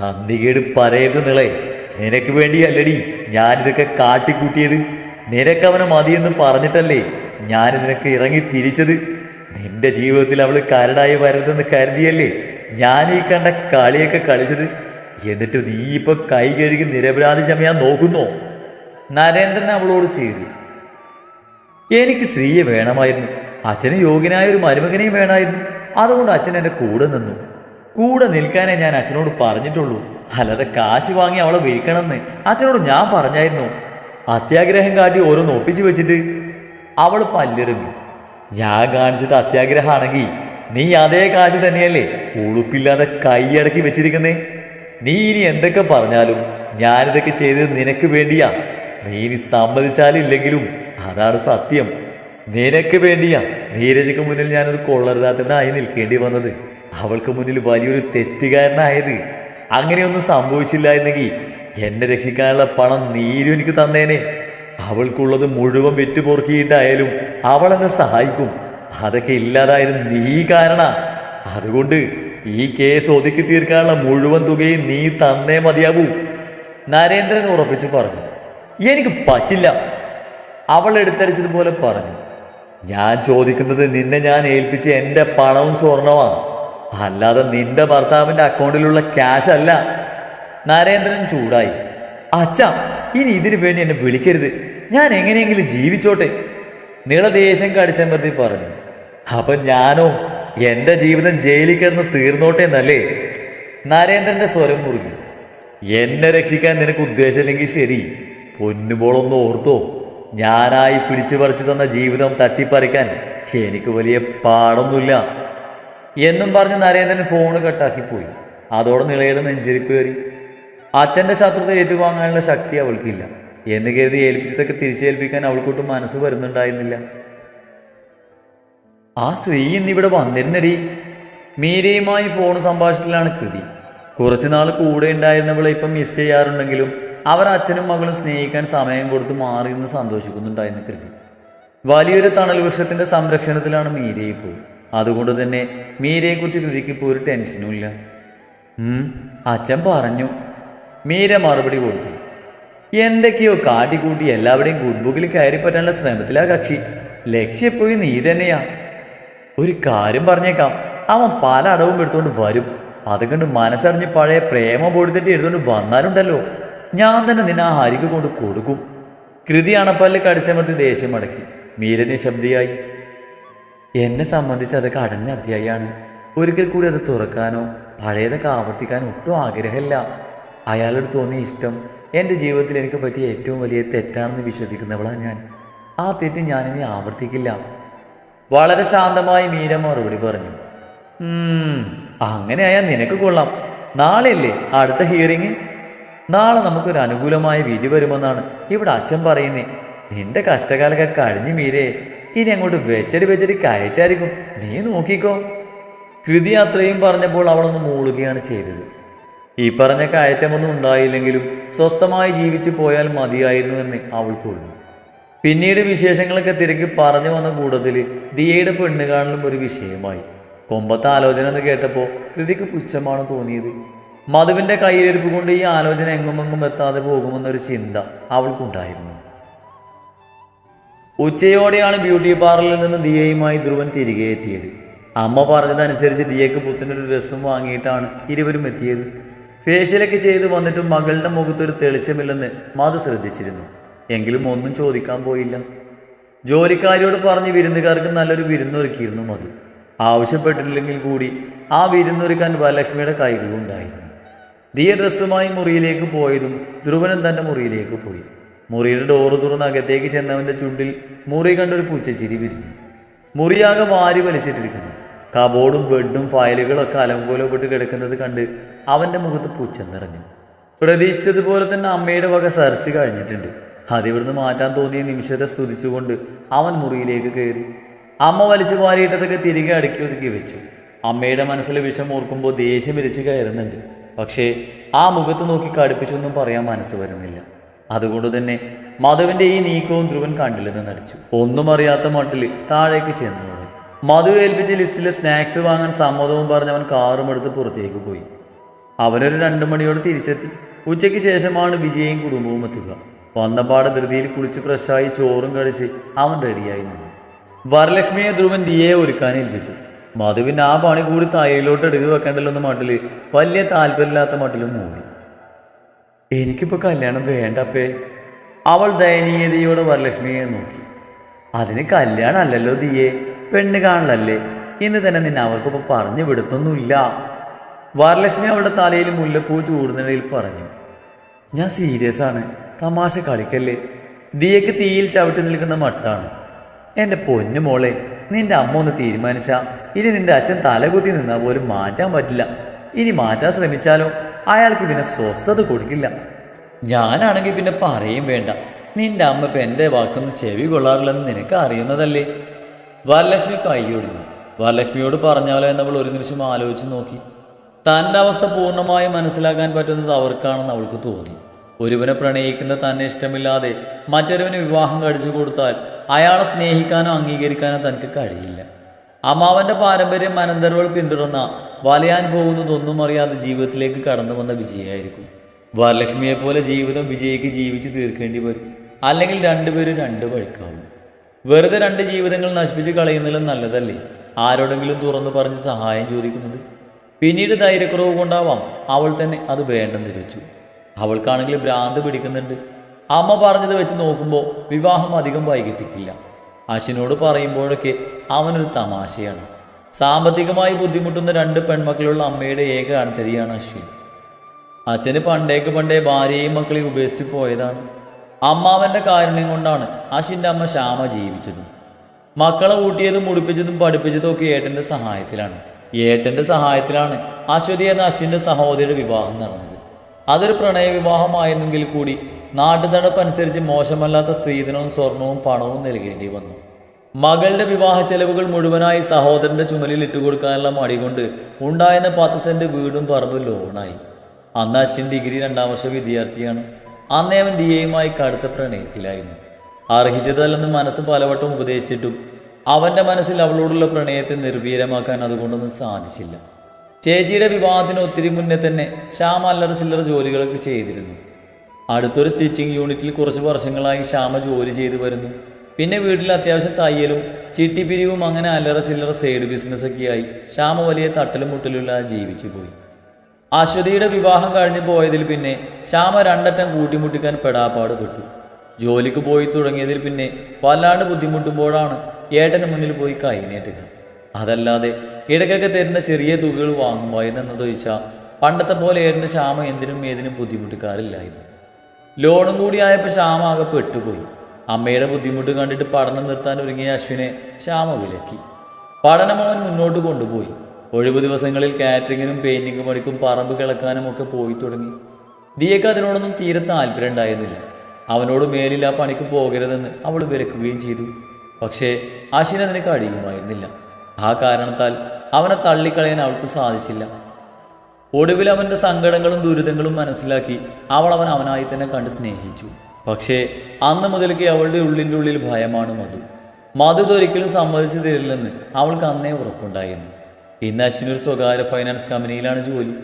നന്ദികേട് പറയരുത് നിളെ. നിനക്ക് വേണ്ടിയല്ലടി ഞാനിതൊക്കെ കാട്ടിക്കൂട്ടിയത്. നിനക്കവനെ മതിയെന്ന് പറഞ്ഞിട്ടല്ലേ ഞാൻ നിനക്ക് ഇറങ്ങി തിരിച്ചത്. നിന്റെ ജീവിതത്തിൽ അവൾ കരടായി വരരുതെന്ന് കരുതിയല്ലേ ഞാൻ ഈ കണ്ട കളിയൊക്കെ കളിച്ചത്. എന്നിട്ട് നീ ഇപ്പൊ കൈ കഴുകി നിരപരാധി ചമയാൻ നോക്കുന്നോ? നരേന്ദ്രൻ അവളോട് ചെയ്തു. എനിക്ക് സ്ത്രീയെ വേണമായിരുന്നു. അച്ഛന് യോഗ്യനായ ഒരു മരുമകനെയും വേണമായിരുന്നു. അതുകൊണ്ട് അച്ഛൻ എന്റെ കൂടെ നിന്നു. കൂടെ നിൽക്കാനേ ഞാൻ അച്ഛനോട് പറഞ്ഞിട്ടുള്ളൂ. അല്ലാതെ കാശ് വാങ്ങി അവളെ വിൽക്കണമെന്ന് അച്ഛനോട് ഞാൻ പറഞ്ഞായിരുന്നു. അത്യാഗ്രഹം കാട്ടി ഓരോന്ന് ഒപ്പിച്ചു വെച്ചിട്ട് അവൾ പല്ലിറങ്ങി ഞാൻ കാണിച്ചത് അത്യാഗ്രഹമാണെങ്കിൽ നീ അതേ കാശ് തന്നെയല്ലേ ഉളുപ്പില്ലാതെ കൈയടക്കി വെച്ചിരിക്കുന്നേ? നീ ഇനി എന്തൊക്കെ പറഞ്ഞാലും ഞാനിതൊക്കെ ചെയ്തത് നിനക്ക് വേണ്ടിയാ. നീ ഇനി സമ്മതിച്ചാലില്ലെങ്കിലും അതാണ് സത്യം. നിനക്ക് വേണ്ടിയാ. നീരജയ്ക്ക് മുന്നിൽ ഞാനൊരു കൊള്ളരുതാത്തവനായി നിൽക്കേണ്ടി വന്നത്. അവൾക്ക് മുന്നിൽ വലിയൊരു തെറ്റുകാരനായത്. അങ്ങനെയൊന്നും സംഭവിച്ചില്ലായിരുന്നെങ്കിൽ എന്നെ രക്ഷിക്കാനുള്ള പണം നീരും എനിക്ക് തന്നേനെ. അവൾക്കുള്ളത് മുഴുവൻ വെറ്റുപോർക്കിയിട്ടായാലും അവൾ എന്നെ സഹായിക്കും. അതൊക്കെ ഇല്ലാതായത് നീ കാരണ. അതുകൊണ്ട് ഈ കേസ് ഒതുക്കി തീർക്കാനുള്ള മുഴുവൻ തുകയും നീ തന്നേ മതിയാകൂ. നരേന്ദ്രൻ ഉറപ്പിച്ചു പറഞ്ഞു. എനിക്ക് പറ്റില്ല അവൾ എടുത്തടിച്ചതുപോലെ പറഞ്ഞു. ഞാൻ ചോദിക്കുന്നത് നിന്നെ ഞാൻ ഏൽപ്പിച്ച എന്റെ പണവും സ്വർണമാ. അല്ലാതെ നിന്റെ ഭർത്താവിന്റെ അക്കൗണ്ടിലുള്ള ക്യാഷ് അല്ല. നരേന്ദ്രൻ ചൂടായി. അച്ഛ ഇനി ഇതിനു വേണ്ടി എന്നെ വിളിക്കരുത്. ഞാൻ എങ്ങനെയെങ്കിലും ജീവിച്ചോട്ടെ. നീളദേശം കടിച്ചമർത്തി പറഞ്ഞു. അപ്പൊ ഞാനോ? എന്റെ ജീവിതം ജയിലിൽ കിടന്ന് തീർന്നോട്ടെ എന്നല്ലേ? നരേന്ദ്രന്റെ സ്വരം മുറുകി. എന്നെ രക്ഷിക്കാൻ നിനക്ക് ഉദ്ദേശമില്ലെങ്കിൽ ശരി. പൊന്നുപോളൊന്ന് ഓർത്തോ. ഞാനായി പിടിച്ചു പറിച്ചു തന്ന ജീവിതം തട്ടിപ്പറിക്കാൻ എനിക്ക് വലിയ പാടൊന്നുമില്ല. എന്നും പറഞ്ഞ് നരേന്ദ്രൻ ഫോണ് കട്ടാക്കി പോയി. അതോടെ നിളയുടെ നെഞ്ചരിപ്പ് കയറി. അച്ഛന്റെ ശത്രുത ഏറ്റുവാങ്ങാനുള്ള ശക്തി അവൾക്കില്ല. എന്ന് കരുതി ഏൽപ്പിച്ചതൊക്കെ തിരിച്ചേൽപ്പിക്കാൻ അവൾക്കൊട്ടും മനസ്സ് വരുന്നുണ്ടായിരുന്നില്ല. ആ സ്ത്രീ ഇന്നിവിടെ വന്നിരുന്നടി. മീരയുമായി ഫോൺ സംഭാഷണത്തിലാണ് കൃതി. കുറച്ചുനാൾ കൂടെ ഉണ്ടായിരുന്നവളെ ഇപ്പം മിസ് ചെയ്യാറുണ്ടെങ്കിലും അവർ അച്ഛനും മകളും സ്നേഹിക്കാൻ സമയം കൊടുത്ത് മാറി സന്തോഷിക്കുന്നുണ്ടായിരുന്നു കൃതി വലിയൊരു തണൽ വൃക്ഷത്തിന്റെ സംരക്ഷണത്തിലാണ് ഇപ്പോൾ അതുകൊണ്ട് തന്നെ മീരയെക്കുറിച്ച് കൃതിക്ക് ഇപ്പോൾ ഒരു ടെൻഷനും ഇല്ല. അച്ഛൻ പറഞ്ഞു. മീര മറുപടി കൊടുത്തു. എന്തൊക്കെയോ കാട്ടിക്കൂട്ടി എല്ലാവരുടെയും ഗുഡ് ബുക്കിൽ കയറി പറ്റാനുള്ള ശ്രമത്തിലാ കക്ഷി. ലക്ഷ്യപ്പോയി നീ തന്നെയാ. ഒരു കാര്യം പറഞ്ഞേക്കാം. അവൻ പല അടവും എടുത്തുകൊണ്ട് വരും. അതുകൊണ്ട് മനസ്സറിഞ്ഞ് പഴയ പ്രേമം പൊടുത്തിട്ട് എടുത്തുകൊണ്ട് വന്നാലുണ്ടല്ലോ. ഞാൻ തന്നെ നിന്നെ ആ ഹരിക്ക് കൊണ്ട് കൊടുക്കും. കൃതി അണപ്പല്ല് കടിച്ചമർത്തി ദേഷ്യം അടക്കി. മീരന് ശബ്ദിയായി. എന്നെ സംബന്ധിച്ച് അതൊക്കെ അടഞ്ഞ അധ്യായാണ്. ഒരിക്കൽ കൂടി അത് തുറക്കാനോ പഴയതൊക്കെ ആവർത്തിക്കാനോ ഒട്ടും ആഗ്രഹമില്ല. അയാളോട് തോന്നിയ ഇഷ്ടം എന്റെ ജീവിതത്തിൽ എനിക്ക് പറ്റിയ ഏറ്റവും വലിയ തെറ്റാണെന്ന് വിശ്വസിക്കുന്നവളാണ് ഞാൻ. ആ തെറ്റ് ഞാനിനി ആവർത്തിക്കില്ല. വളരെ ശാന്തമായി മീര മറുപടി പറഞ്ഞു. "ഉം, അങ്ങനെയായാൽ നിനക്ക് കൊള്ളാം. നാളെയല്ലേ അടുത്ത ഹിയറിങ് നാളെ നമുക്കൊരു അനുകൂലമായ വിധി വരുമെന്നാണ് ഇവിടെ അച്ഛൻ പറയുന്നേ. നിന്റെ കഷ്ടകാലൊക്കെ കഴിഞ്ഞു മീരേ ഇനി അങ്ങോട്ട് വെച്ചടി വെച്ചടി കയറ്റായിരിക്കും. നീ നോക്കിക്കോ. കൃതി അത്രയും പറഞ്ഞപ്പോൾ അവളൊന്ന് മൂളുകയാണ് ചെയ്തത്. ഈ പറഞ്ഞ കയറ്റമൊന്നും ഉണ്ടായില്ലെങ്കിലും സ്വസ്ഥമായി ജീവിച്ചു പോയാൽ മതിയായിരുന്നു എന്ന് അവൾക്കുള്ളൂ പിന്നീട് വിശേഷങ്ങളൊക്കെ തിരക്കി പറഞ്ഞു വന്ന കൂട്ടത്തിൽ ദിയയുടെ പെണ്ണ് കാണലും ഒരു വിഷയമായി. കൊമ്പത്ത ആലോചന എന്ന് കേട്ടപ്പോൾ കൃതിക്ക് പുച്ഛമാണ് തോന്നിയത്. മധുവിന്റെ കയ്യിലിരിപ്പ് കൊണ്ട് ഈ ആലോചന എങ്ങുമെങ്ങും എത്താതെ പോകുമെന്നൊരു ചിന്ത അവൾക്കുണ്ടായിരുന്നു. ഉച്ചയോടെയാണ് ബ്യൂട്ടി പാർലറിൽ നിന്ന് ദിയയുമായി ധ്രുവൻ തിരികെ എത്തിയത്. അമ്മ പറഞ്ഞതനുസരിച്ച് ദിയയ്ക്ക് പുത്തനൊരു ഡ്രസ്സും വാങ്ങിയിട്ടാണ് ഇരുവരും എത്തിയത്. ഫേഷ്യലൊക്കെ ചെയ്ത് വന്നിട്ടും മകളുടെ മുഖത്തൊരു തെളിച്ചമില്ലെന്ന് മധു ശ്രദ്ധിച്ചിരുന്നു. എങ്കിലും ഒന്നും ചോദിക്കാൻ പോയില്ല. ജോലിക്കാരിയോട് പറഞ്ഞ് വിരുന്നുകാർക്ക് നല്ലൊരു വിരുന്നൊരുക്കിയിരുന്നു മധു. ആവശ്യപ്പെട്ടില്ലെങ്കിൽ കൂടി ആ വിരുന്നൊരുക്കാൻ വരലക്ഷ്മിയുടെ കൈകളുണ്ടായിരുന്നു. ദിയ ഡ്രസ്സുമായി മുറിയിലേക്ക് പോയതും ധ്രുവനും തന്റെ മുറിയിലേക്ക് പോയി. മുറിയുടെ ഡോറ് തുറന്ന് അകത്തേക്ക് ചെന്നവന്റെ ചുണ്ടിൽ മുറി കണ്ടൊരു പൂച്ച ചിരി വിരിഞ്ഞു. മുറിയാകെ വാരി വലിച്ചിട്ടിരിക്കുന്നു. കബോർഡും ബെഡും ഫയലുകളൊക്കെ അലങ്കോലപ്പെട്ട് കിടക്കുന്നത് കണ്ട് അവന്റെ മുഖത്ത് പൂച്ച നിറഞ്ഞു. പ്രതീക്ഷിച്ചതുപോലെ തന്നെ അമ്മയുടെ വക സെർച്ച് കഴിഞ്ഞിട്ടുണ്ട്. അതിവിടുന്ന് മാറ്റാൻ തോന്നിയ നിമിഷത്തെ സ്തുതിച്ചുകൊണ്ട് അവൻ മുറിയിലേക്ക് കയറി. അമ്മ വലിച്ചു വാരിയിട്ടതൊക്കെ തിരികെ അടുക്കി ഒതുക്കി വെച്ചു. അമ്മയുടെ മനസ്സിലെ വിഷം ഓർക്കുമ്പോൾ ദേഷ്യം വിരിച്ച് കയറുന്നുണ്ട്. പക്ഷേ ആ മുഖത്ത് നോക്കി കടുപ്പിച്ചൊന്നും പറയാൻ മനസ്സ് വരുന്നില്ല. അതുകൊണ്ട് തന്നെ മധുവിന്റെ ഈ നീക്കവും ധ്രുവൻ കണ്ടില്ലെന്ന് നടിച്ചു. ഒന്നും അറിയാത്ത മട്ടിൽ താഴേക്ക് ചെന്നു. മധു ഏൽപ്പിച്ച ലിസ്റ്റിലെ സ്നാക്സ് വാങ്ങാൻ സമ്മതവും പറഞ്ഞ് അവൻ കാറും എടുത്ത് പുറത്തേക്ക് പോയി. അവനൊരു രണ്ടു മണിയോട് തിരിച്ചെത്തി. ഉച്ചയ്ക്ക് ശേഷമാണ് വിജയയും കുടുംബവും എത്തുക. വന്നപാട് ധൃതിയിൽ കുളിച്ച് ഫ്രഷായി ചോറും കഴിച്ച് അവൻ റെഡിയായി നിന്നു. വരലക്ഷ്മിയെ ധ്രുവൻ ദിയെ ഒരുക്കാൻ ഏൽപ്പിച്ചു. മധുവിൻ ആ പണി കൂടി തയ്യലോട്ട് എടുത്ത് വെക്കേണ്ടല്ലോ മട്ടിൽ വലിയ താല്പര്യമില്ലാത്ത മട്ടിലും മൂടി. എനിക്കിപ്പോ കല്യാണം വേണ്ടപ്പേ അവൾ ദയനീയതയോടെ വരലക്ഷ്മിയെ നോക്കി. അതിന് കല്യാണം അല്ലല്ലോ ദിയെ പെണ്ണ് കാണലല്ലേ? ഇന്ന് തന്നെ നിന്നെ അവർക്കിപ്പോ പറഞ്ഞു വിടത്തൊന്നുമില്ല. വരലക്ഷ്മി അവളുടെ തലയിൽ മുല്ലപ്പൂ ചൂടുന്നിടയിൽ പറഞ്ഞു. ഞാൻ സീരിയസ് ആണ് തമാശ കളിക്കല്ലേ? ദിയക്ക് തീയിൽ ചവിട്ടി നിൽക്കുന്ന മട്ടാണ്. എന്റെ പൊന്നു മോളെ നിന്റെ അമ്മ ഒന്ന് തീരുമാനിച്ചാൽ ഇനി നിന്റെ അച്ഛൻ തലകുത്തി നിന്നാൽ പോലും മാറ്റാൻ പറ്റില്ല. ഇനി മാറ്റാൻ ശ്രമിച്ചാലോ? അയാൾക്ക് പിന്നെ സ്വസ്ഥത കൊടുക്കില്ല. ഞാനാണെങ്കിൽ പിന്നെ പറയും വേണ്ട. നിന്റെ അമ്മ ഇപ്പം എന്റെ വാക്കൊന്നും ചെവി കൊള്ളാറില്ലെന്ന് നിനക്ക് അറിയുന്നതല്ലേ? വരലക്ഷ്മി കൈയൊടുന്നു വരലക്ഷ്മിയോട് പറഞ്ഞാലോ എന്നവൾ ഒരു നിമിഷം ആലോചിച്ച് നോക്കി. തന്റെ അവസ്ഥ പൂർണമായും മനസ്സിലാക്കാൻ പറ്റുന്നത് അവർക്കാണെന്ന് അവൾക്ക് തോന്നി. ഒരുവനെ പ്രണയിക്കുന്ന തന്നെ ഇഷ്ടമില്ലാതെ മറ്റൊരുവന് വിവാഹം കഴിച്ചു കൊടുത്താൽ അയാളെ സ്നേഹിക്കാനോ അംഗീകരിക്കാനോ തനിക്ക് കഴിയില്ല. അമ്മാവന്റെ പാരമ്പര്യം അനന്തരവൾ പിന്തുടർന്ന വലയാൻ പോകുന്നതൊന്നും അറിയാതെ ജീവിതത്തിലേക്ക് കടന്നു വന്ന വിജയമായിരിക്കും വരലക്ഷ്മിയെ പോലെ ജീവിതം വിജയ്ക്ക് ജീവിച്ച് തീർക്കേണ്ടി വരും. അല്ലെങ്കിൽ രണ്ടുപേരും രണ്ട് വഴിക്കാവും. വെറുതെ രണ്ട് ജീവിതങ്ങൾ നശിപ്പിച്ച് കളയുന്നതിലും നല്ലതല്ലേ? ആരോടെങ്കിലും തുറന്നു പറഞ്ഞ് സഹായം ചോദിക്കുന്നത്? പിന്നീട് ധൈര്യക്കുറവ് കൊണ്ടാവാം അവൾ തന്നെ അത് വേണ്ടെന്ന് വെച്ചു. അവൾക്കാണെങ്കിൽ ഭ്രാന്ത് പിടിക്കുന്നുണ്ട്. അമ്മ പറഞ്ഞത് വെച്ച് നോക്കുമ്പോൾ വിവാഹം അധികം വൈകിപ്പിക്കില്ല. അശ്വിനോട് പറയുമ്പോഴൊക്കെ അവനൊരു തമാശയാണ്. സാമ്പത്തികമായി ബുദ്ധിമുട്ടുന്ന രണ്ട് പെൺമക്കളുള്ള അമ്മയുടെ ഏക അൺതരിയാണ് അശ്വിൻ. അച്ഛന് പണ്ടേക്ക് പണ്ടേ ഭാര്യയും മക്കളെയും ഉപേക്ഷിച്ച് പോയതാണ്. അമ്മാവന്റെ കാരുണ്യം കൊണ്ടാണ് അശ്വിന്റെ അമ്മ ശ്യാമ ജീവിച്ചതും. മക്കളെ ഊട്ടിയതും മുടിപ്പിച്ചതും പഠിപ്പിച്ചതും ഒക്കെ ഏട്ടന്റെ സഹായത്തിലാണ്. ഏട്ടന്റെ സഹായത്തിലാണ് അശ്വതി എന്ന അശ്വിന്റെ സഹോദരിയുടെ വിവാഹം നടന്നത്. അതൊരു പ്രണയ വിവാഹമായിരുന്നെങ്കിൽ കൂടി നാട്ടുതടപ്പനുസരിച്ച് മോശമല്ലാത്ത സ്ത്രീധനവും സ്വർണവും പണവും നൽകേണ്ടി വന്നു. മകളുടെ വിവാഹ ചെലവുകൾ മുഴുവനായി സഹോദരന്റെ ചുമലിൽ ഇട്ടുകൊടുക്കാനുള്ള മടി കൊണ്ട് ഉണ്ടായിരുന്ന പത്ത് സെന്റ് വീടും പറമ്പും ലോണായി. അന്ന് അശ്വിൻ ഡിഗ്രി രണ്ടാം വർഷ വിദ്യാർത്ഥിയാണ്. അന്നേ അവൻ ഡി എയുമായി കടുത്ത പ്രണയത്തിലായിരുന്നു. അർഹിച്ചതല്ലെന്ന് മനസ്സ് പലവട്ടം ഉപദേശിച്ചിട്ടും അവന്റെ മനസ്സിൽ അവളോടുള്ള പ്രണയത്തെ നിർവീര്യമാക്കാൻ അതുകൊണ്ടൊന്നും സാധിച്ചില്ല. ചേച്ചിയുടെ വിവാഹത്തിന് ഒത്തിരി മുന്നേ തന്നെ ശ്യാമ അല്ലറ ചില്ലറ ജോലികളൊക്കെ ചെയ്തിരുന്നു. അടുത്തൊരു സ്റ്റിച്ചിങ് യൂണിറ്റിൽ കുറച്ച് വർഷങ്ങളായി ശ്യാമ ജോലി ചെയ്തു വരുന്നു. പിന്നെ വീട്ടിൽ അത്യാവശ്യം തയ്യലും ചിട്ടിപ്പിരിവും അങ്ങനെ അല്ലറ ചില്ലറ സൈഡ് ബിസിനസ്സൊക്കെയായി ശ്യാമ വലിയ തട്ടലും മുട്ടലുമില്ലാതെ ജീവിച്ചു പോയി. അശ്വതിയുടെ വിവാഹം കഴിഞ്ഞു പോയതിൽ പിന്നെ ശ്യാമ രണ്ടറ്റം കൂട്ടിമുട്ടിക്കാൻ പെടാപ്പാട് പെട്ടു. ജോലിക്ക് പോയി തുടങ്ങിയതിൽ പിന്നെ വല്ലാണ്ട് ബുദ്ധിമുട്ടുമ്പോഴാണ് ഏട്ടന് മുന്നിൽ പോയി കൈ നീട്ടുക. അതല്ലാതെ ഇടയ്ക്കൊക്കെ തരുന്ന ചെറിയ തുകകൾ വാങ്ങുമായിരുന്നതൊഴിച്ചാൽ പണ്ടത്തെ പോലെ ഏട്ടന്റെ ശ്യാമ എന്തിനും ഏതിനും ബുദ്ധിമുട്ടിക്കാറില്ലായിരുന്നു ലോണും കൂടി ആയപ്പോൾ ശ്യാമ ആകെ പെട്ടുപോയി. അമ്മയുടെ ബുദ്ധിമുട്ട് കണ്ടിട്ട് പഠനം നിർത്താൻ ഒരുങ്ങിയ അശ്വിനെ ശ്യാമ വിലക്കി പഠനം അവൻ മുന്നോട്ട് കൊണ്ടുപോയി. ഒഴിവ് ദിവസങ്ങളിൽ കാറ്ററിങ്ങിനും പെയിന്റിങ്ങും പണിക്കും പറമ്പ് കിളക്കാനും ഒക്കെ പോയി തുടങ്ങി. ദിയക്ക് അതിനോടൊന്നും തീരെ താല്പര്യം ഉണ്ടായിരുന്നില്ല. അവനോട് മേലിൽ ആ പണിക്ക് പോകരുതെന്ന് അവൾ വിലക്കുകയും ചെയ്തു. പക്ഷേ അശ്വിൻ അതിന് കഴിയുമായിരുന്നില്ല. ആ കാരണത്താൽ അവനെ തള്ളിക്കളയാൻ അവൾക്ക് സാധിച്ചില്ല. ഒടുവിൽ അവന്റെ സങ്കടങ്ങളും ദുരിതങ്ങളും മനസ്സിലാക്കി അവൾ അവൻ അവനായി തന്നെ കണ്ട് സ്നേഹിച്ചു. പക്ഷേ അന്ന് മുതൽക്ക് അവളുടെ ഉള്ളിന്റെ ഉള്ളിൽ ഭയമാണ് മധു. മധു ഇതൊരിക്കലും സമ്മതിച്ചു തരില്ലെന്ന് അവൾക്ക് അന്നേ ഉറപ്പുണ്ടായിരുന്നു. ഇന്ന് അശ്വിനി ഒരു സ്വകാര്യ ഫൈനാൻസ് കമ്പനിയിലാണ് ജോലി.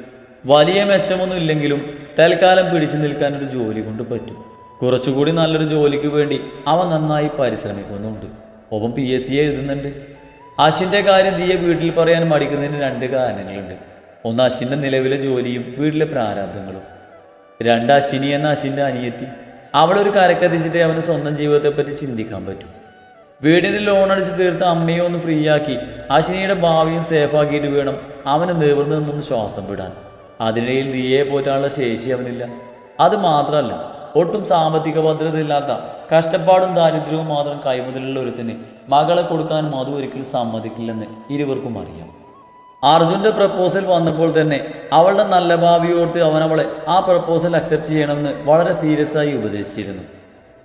വലിയ മെച്ചമൊന്നും ഇല്ലെങ്കിലും തൽക്കാലം പിടിച്ചു നിൽക്കാൻ ഒരു ജോലി കൊണ്ട് പറ്റും. കുറച്ചുകൂടി നല്ലൊരു ജോലിക്ക് വേണ്ടി അവൻ നന്നായി പരിശ്രമിക്കുന്നുണ്ട്. ഒപ്പം പി എസ് സി എഴുതുന്നുണ്ട്. അശ്വിന്റെ കാര്യം ദിയെ വീട്ടിൽ പറയാൻ മടിക്കുന്നതിന് രണ്ട് കാരണങ്ങളുണ്ട്. ഒന്ന് അശ്വിന്റെ നിലവിലെ ജോലിയും വീട്ടിലെ പ്രാരാബ്ദങ്ങളും. രണ്ട് അശ്വിനി എന്ന അശ്വിന്റെ അനിയത്തി. അവളൊരു കരക്കെത്തിച്ചിട്ട് അവന് സ്വന്തം ജീവിതത്തെപ്പറ്റി ചിന്തിക്കാൻ പറ്റും. വീടിന് ലോൺ അടിച്ച് തീർത്ത് അമ്മയെ ഒന്ന് ഫ്രീ ആക്കി അശ്വിനിയുടെ ഭാവിയും സേഫാക്കിയിട്ട് വേണം അവന് നിവർന്നു നിന്നൊന്ന് ശ്വാസം വിടാൻ. അതിനിടയിൽ നീയെ പോറ്റാനുള്ള ശേഷി അവനില്ല. അത് മാത്രമല്ല ഒട്ടും സാമ്പത്തിക ഭദ്രതയില്ലാത്ത കഷ്ടപ്പാടും ദാരിദ്ര്യവും മാത്രം കൈമുതലുള്ള ഒരുത്തിന് മകളെ കൊടുക്കാൻ മധു ഒരിക്കലും സമ്മതിക്കില്ലെന്ന് ഇരുവർക്കും അറിയാം. അർജുന്റെ പ്രപ്പോസൽ വന്നപ്പോൾ തന്നെ അവളുടെ നല്ല ഭാവിയോർത്ത് അവൻ അവളെ ആ പ്രപ്പോസൽ അക്സെപ്റ്റ് ചെയ്യണമെന്ന് വളരെ സീരിയസ് ആയി ഉപദേശിച്ചിരുന്നു.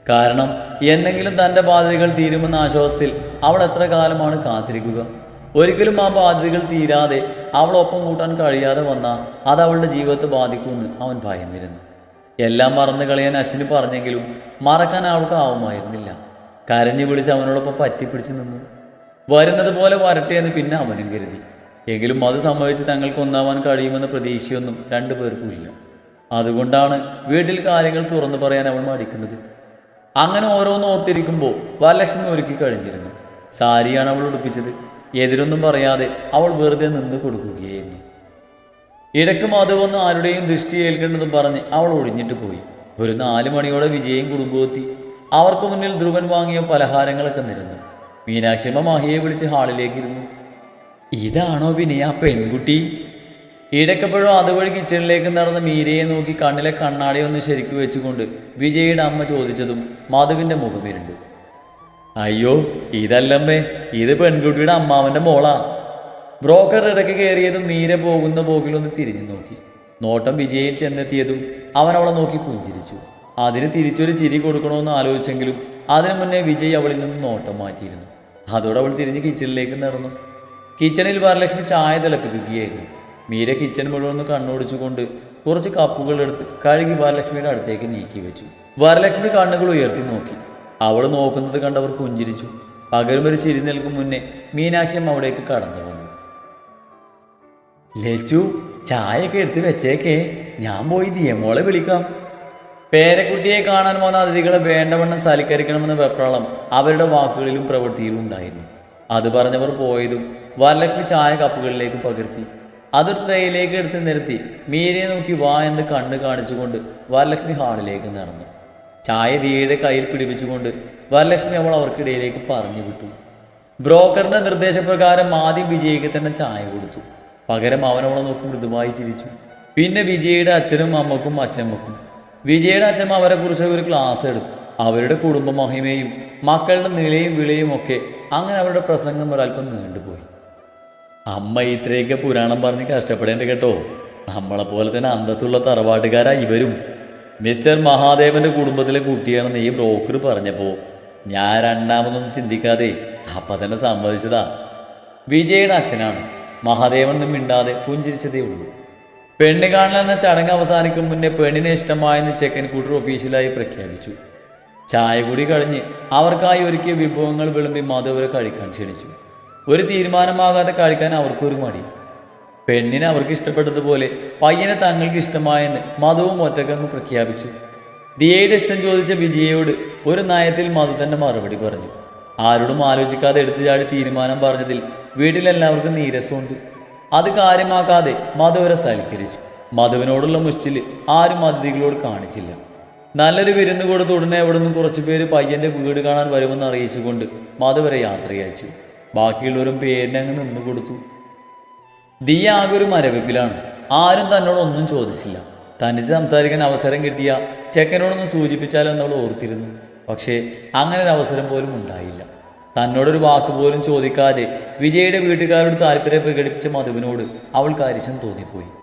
കാരണം എന്തെങ്കിലും തന്റെ ബാധ്യതകൾ തീരുമെന്ന ആശ്വാസത്തിൽ അവൾ എത്ര കാലമാണ് കാത്തിരിക്കുക? ഒരിക്കലും ആ ബാധ്യതകൾ തീരാതെ അവളൊപ്പം കൂട്ടാൻ കഴിയാതെ വന്നാൽ അത് അവളുടെ ജീവിതത്തെ ബാധിക്കുമെന്ന് അവൻ ഭയന്നിരുന്നു. എല്ലാം മറന്നു കളയാൻ അശ്വിന് പറഞ്ഞെങ്കിലും മറക്കാൻ അവൾക്ക് ആവുമായിരുന്നില്ല. കരഞ്ഞു വിളിച്ച് അവനോടൊപ്പം പറ്റിപ്പിടിച്ച് നിന്നു. വരുന്നത് പോലെ വരട്ടെ എന്ന് പിന്നെ അവനും കരുതി. എങ്കിലും അത് സംഭവിച്ച് തങ്ങൾക്ക് ഒന്നാവാൻ കഴിയുമെന്ന പ്രതീക്ഷയൊന്നും രണ്ടു പേർക്കും ഇല്ല. അതുകൊണ്ടാണ് വീട്ടിൽ കാര്യങ്ങൾ തുറന്നു പറയാൻ അവൾ മടിക്കുന്നത്. അങ്ങനെ ഓരോന്ന് ഓർത്തിരിക്കുമ്പോൾ വരലക്ഷ്മി ഒരുക്കി കഴിഞ്ഞിരുന്നു. സാരിയാണ് അവൾ ഉടുപ്പിച്ചത്. എതിരൊന്നും പറയാതെ അവൾ വെറുതെ നിന്ന് കൊടുക്കുകയായിരുന്നു. ഇടയ്ക്ക് മധുവന്ന് ആരുടെയും ദൃഷ്ടി ഏൽക്കേണ്ടതും പറഞ്ഞ് അവൾ ഒഴിഞ്ഞിട്ട് പോയി. ഒരു നാല് മണിയോടെ വിജയും കുടുംബമെത്തി അവർക്ക് മുന്നിൽ ധ്രുവൻ വാങ്ങിയ പലഹാരങ്ങളൊക്കെ നിരന്നു. മീനാക്ഷിമ മാഹിയെ വിളിച്ച് ഹാളിലേക്ക് ഇരുന്നു ഇതാണോ വിനയ ആ പെൺകുട്ടി? ഇടയ്ക്കപ്പോഴും അതുവഴി കിച്ചണിലേക്ക് നടന്ന മീരയെ നോക്കി കണ്ണിലെ കണ്ണാടി ഒന്ന് ശരിക്കു വെച്ചുകൊണ്ട് വിജയുടെ അമ്മ ചോദിച്ചതും മധുവിന്റെ മുഖമിരുണ്ടു അയ്യോ ഇതല്ലമ്മേ ഇത് പെൺകുട്ടിയുടെ അമ്മാവന്റെ മോളാ. ബ്രോക്കർ ഇടയ്ക്ക് കയറിയതും മീര പോകുന്ന പോക്കിലൊന്ന് തിരിഞ്ഞു നോക്കി. നോട്ടം വിജയിൽ ചെന്നെത്തിയതും അവൻ അവളെ നോക്കി പുഞ്ചിരിച്ചു. അതിന് തിരിച്ചൊരു ചിരി കൊടുക്കണമെന്ന് ആലോചിച്ചെങ്കിലും അതിനു മുന്നേ വിജയ് അവളിൽ നിന്ന് നോട്ടം മാറ്റിയിരുന്നു. അതോടെ അവൾ തിരിഞ്ഞ് കിച്ചണിലേക്ക് നടന്നു. കിച്ചണിൽ വരലക്ഷ്മി ചായ തിളപ്പിക്കുകയായിരുന്നു. മീര കിച്ചൺ മുഴുവൻ കണ്ണോടിച്ചുകൊണ്ട് കുറച്ച് കപ്പുകൾ എടുത്ത് കഴുകി വരലക്ഷ്മിയുടെ അടുത്തേക്ക് നീക്കി വെച്ചു. വരലക്ഷ്മി കണ്ണുകൾ ഉയർത്തി നോക്കി. അവൾ നോക്കുന്നത് കണ്ടവർ പുഞ്ചിരിച്ചു. പകരം ഒരു ചിരി നിൽക്കും മുന്നേ മീനാക്ഷിയം അവിടേക്ക് കടന്നു വന്നു. ലച്ചു ചായയൊക്കെ എടുത്ത് വെച്ചേക്കേ. ഞാൻ പോയി ദിയമോളെ വിളിക്കാം. പേരക്കുട്ടിയെ കാണാൻ പോകുന്ന അതിഥികളെ വേണ്ടവണ്ണം സൽക്കരിക്കണമെന്ന വെപ്രാളം അവരുടെ വാക്കുകളിലും പ്രവൃത്തിയിലും ഉണ്ടായിരുന്നു. അത് പറഞ്ഞവർ പോയതും വരലക്ഷ്മി ചായ കപ്പുകളിലേക്ക് പകർത്തി. അതൊരു ട്രെയിലേക്ക് എടുത്ത് നിരത്തി മീരയെ നോക്കി വാ എന്ന് കണ്ണ് കാണിച്ചുകൊണ്ട് വരലക്ഷ്മി ഹാളിലേക്ക് നടന്നു. ചായ ദിയയുടെ കയ്യിൽ പിടിപ്പിച്ചുകൊണ്ട് വരലക്ഷ്മി അവൾ അവർക്കിടയിലേക്ക് പറഞ്ഞു വിട്ടു. ബ്രോക്കറിന്റെ നിർദ്ദേശപ്രകാരം ആദ്യം വിജയ്ക്ക് തന്നെ ചായ കൊടുത്തു. പകരം അവനവളെ നോക്കി മൃദുവായി ചിരിച്ചു. പിന്നെ വിജയുടെ അച്ഛനും അമ്മക്കും അച്ഛമ്മക്കും വിജയുടെ അച്ഛമ്മ അവരെ കുറിച്ച് ഒരു ക്ലാസ് എടുത്തു. അവരുടെ കുടുംബ മഹിമയും മക്കളുടെ നിലയും വിളയും ഒക്കെ അങ്ങനെ അവരുടെ പ്രസംഗം ഒരല്പം നീണ്ടുപോയി. അമ്മ ഇത്രയൊക്കെ പുരാണം പറഞ്ഞ് കഷ്ടപ്പെടേണ്ട കേട്ടോ. നമ്മളെ പോലെ തന്നെ അന്തസ്സുള്ള തറവാട്ടുകാരാ ഇവരും. മിസ്റ്റർ മഹാദേവന്റെ കുടുംബത്തിലെ കുട്ടിയാണെന്ന് ഈ ബ്രോക്കർ പറഞ്ഞപ്പോൾ ഞാൻ രണ്ടാമതൊന്നും ചിന്തിക്കാതെ അപ്പ തന്നെ സമ്മതിച്ചതാ. വിജയുടെ അച്ഛനാണ്. മഹാദേവൻ ഒന്നും മിണ്ടാതെ പുഞ്ചിരിച്ചതേ ഉള്ളൂ. പെണ്ണ് കാണലെന്ന ചടങ്ങ് അവസാനിക്കും മുന്നേ പെണ്ണിനെ ഇഷ്ടമായെന്ന് ചെക്കൻ കൂട്ടർ ഒഫീഷ്യലായി പ്രഖ്യാപിച്ചു. ചായ കൂടി കഴിഞ്ഞ് അവർക്കായി ഒരുക്കിയ വിഭവങ്ങൾ വിളമ്പി മാധവരെ കഴിക്കാൻ ക്ഷണിച്ചു. ഒരു തീരുമാനമാകാതെ കഴിക്കാൻ അവർക്കൊരു മടി. പെണ്ണിനെ അവർക്ക് ഇഷ്ടപ്പെട്ടതുപോലെ പയ്യനെ തങ്ങൾക്ക് ഇഷ്ടമായെന്ന് മധുവും ഒറ്റക്കങ്ങ് പ്രഖ്യാപിച്ചു. ദിയയുടെ ഇഷ്ടം ചോദിച്ച വിജയയോട് ഒരു നയത്തിൽ മധു തന്നെ മറുപടി പറഞ്ഞു. ആരോടും ആലോചിക്കാതെ എടുത്തു ചാടി തീരുമാനം പറഞ്ഞതിൽ വീട്ടിലെല്ലാവർക്കും നീരസമുണ്ട്. അത് കാര്യമാക്കാതെ മധുവരെ സൽക്കരിച്ചു. മധുവിനോടുള്ള മുഷ്ടിൽ ആരും അതിഥികളോട് കാണിച്ചില്ല. നല്ലൊരു വിരുന്ന് കൊടുത്ത് ഉടനെ അവിടെ നിന്ന് കുറച്ചു പേര് പയ്യന്റെ വീട് കാണാൻ വരുമെന്ന് അറിയിച്ചുകൊണ്ട് മധുവരെ യാത്രയച്ചു ബാക്കിയുള്ളവരും പേരിനെ അങ്ങ് നിന്നു കൊടുത്തു. ദിയ ആകെ ഒരു മരവിപ്പിലാണ്. ആരും തന്നോട് ഒന്നും ചോദിച്ചില്ല. തനിച്ച് സംസാരിക്കാൻ അവസരം കിട്ടിയ ചെക്കനോടൊന്ന് സൂചിപ്പിച്ചാലോ എന്നവൾ ഓർത്തിരുന്നു. പക്ഷേ അങ്ങനെ ഒരു അവസരം പോലും ഉണ്ടായില്ല. തന്നോടൊരു വാക്ക് പോലും ചോദിക്കാതെ വിജയുടെ വീട്ടുകാരോട് താല്പര്യം പ്രകടിപ്പിച്ച മധുവിനോട് അവൾ കാര്യം തോന്നിപ്പോയി.